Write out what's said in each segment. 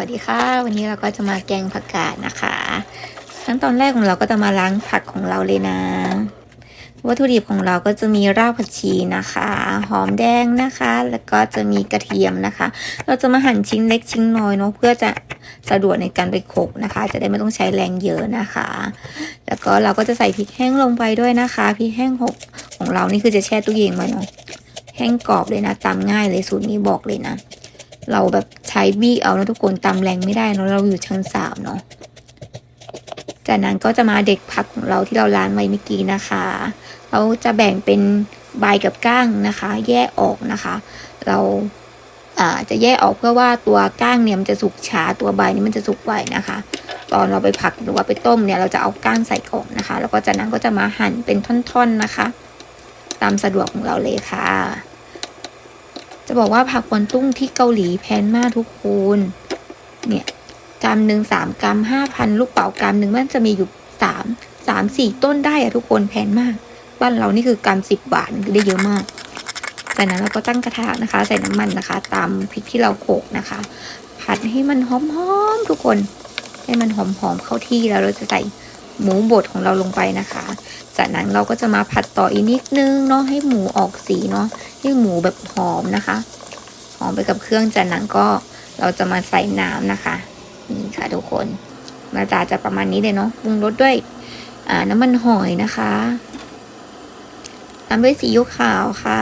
วัสดีค่ะ วันนี้เราก็จะมาแกงผักกาดนะคะขั้นตอนแรกของเราก็จะมาล้างผักของเราเลยนะ วัตถุดิบของเราก็จะมีรากผักชีนะคะ หอมแดงนะคะ แล้วก็จะมีกระเทียมนะคะ เราจะมาหั่นชิ้นเล็กชิ้นน้อยเนาะเพื่อจะสะดวกในการไปโขกนะคะ จะได้ไม่ต้องใช้แรงเยอะนะคะ แล้วก็เราก็จะใส่พริกแห้งลงไปด้วยนะคะพริกแห้งหกของเรานี่คือจะแช่ตู้เย็นไว้เนาะแห้งกรอบเลยนะตำง่ายเลยสูตรนี้บอกเลยนะ เราแบบใช้บี้เอานะทุกคนตำแรงไม่ได้เนอะเราอยู่ชั้นสามเนาะจากนั้นก็จะมาเด็กผักของเราที่เราล้างไว้เมื่อกี้นะคะ เราจะแบ่งเป็นใบกับก้างนะคะ แยกออกนะคะ เราจะแยกออกเพื่อว่าตัวก้างเนี่ยมันจะสุกช้าตัวใบนี่มันจะสุกไวนะคะ ตอนเราไปผักหรือว่าไปต้มเนี่ยเราจะเอาก้างใส่ก่อนนะคะ แล้วก็จากนั้นก็จะมาหั่นเป็นท่อนๆนะคะ ตามสะดวกของเราเลยค่ะ จะบอกว่าผักกวนตุ้งที่เกาหลีแพงมากทุกคนเนี่ยกรัมหนึ่งสามกรัมห้าพันลูกเป๋ากรัมหนึ่งมันจะมีอยู่สามสามสี่ต้นได้อะทุกคนแพงมาก บ้านเรานี่คือกรัมสิบบาทคือได้เยอะมากจากนั้นเราก็ตั้งกระทะนะคะ ใส่น้ำมันนะคะ ตามพริกที่เราโขกนะคะ ผัดให้มันหอมๆทุกคน ให้มันหอมๆเข้าที่แล้วเราจะใส่ หมูบดของเราลงไปนะคะ จากนั้นเราก็จะมาผัดต่ออีกนิดนึงเนาะให้หมูออกสีเนาะให้หมูแบบหอมนะคะ หอมไปกับเครื่องจากนั้นก็เราจะมาใส่น้ำนะคะนี่ค่ะทุกคนหน้าตาจะประมาณนี้เลยเนาะปรุงรสด้วยอ่าน้ำมันหอยนะคะตามด้วยซีอิ๊วขาวค่ะ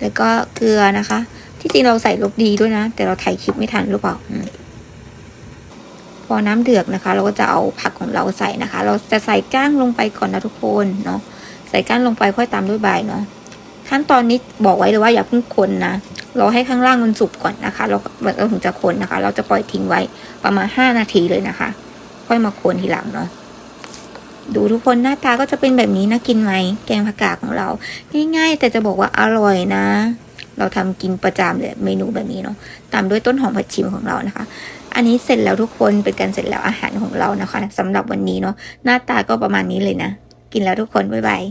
แล้วก็เกลือนะคะ ที่จริงเราใส่รสดีด้วยนะ แต่เราถ่ายคลิปไม่ทันหรือเปล่า พอน้ำเดือดนะคะ เราก็จะเอาผักของเราใส่นะคะ เราจะใส่ก้างลงไปก่อนนะทุกคนเนาะใส่ก้างลงไปค่อยตามด้วยใบเนาะขั้นตอนนี้บอกไว้เลยว่าอย่าเพิ่งคนนะเราให้ข้างล่างมันสุกก่อนนะคะ เราเราถึงจะคนนะคะ เราจะปล่อยทิ้งไว้ประมาณห้านาทีเลยนะคะ ค่อยมาคนทีหลังเนาะดูทุกคนหน้าตาก็จะเป็นแบบนี้นะกินไหมแกงผักกาดของเรา ง่ายๆ แต่จะบอกว่าอร่อยนะ เราทำกินประจำเลยเมนูแบบนี้เนาะตามด้วยต้นหอมผัดชิมของเรานะคะ อันนี้เสร็จแล้วทุกคนเป็นการเสร็จแล้วอาหารของเรานะคะสำหรับวันนี้เนาะหน้าตาก็ประมาณนี้เลยนะ กินแล้วทุกคนบ๊ายบาย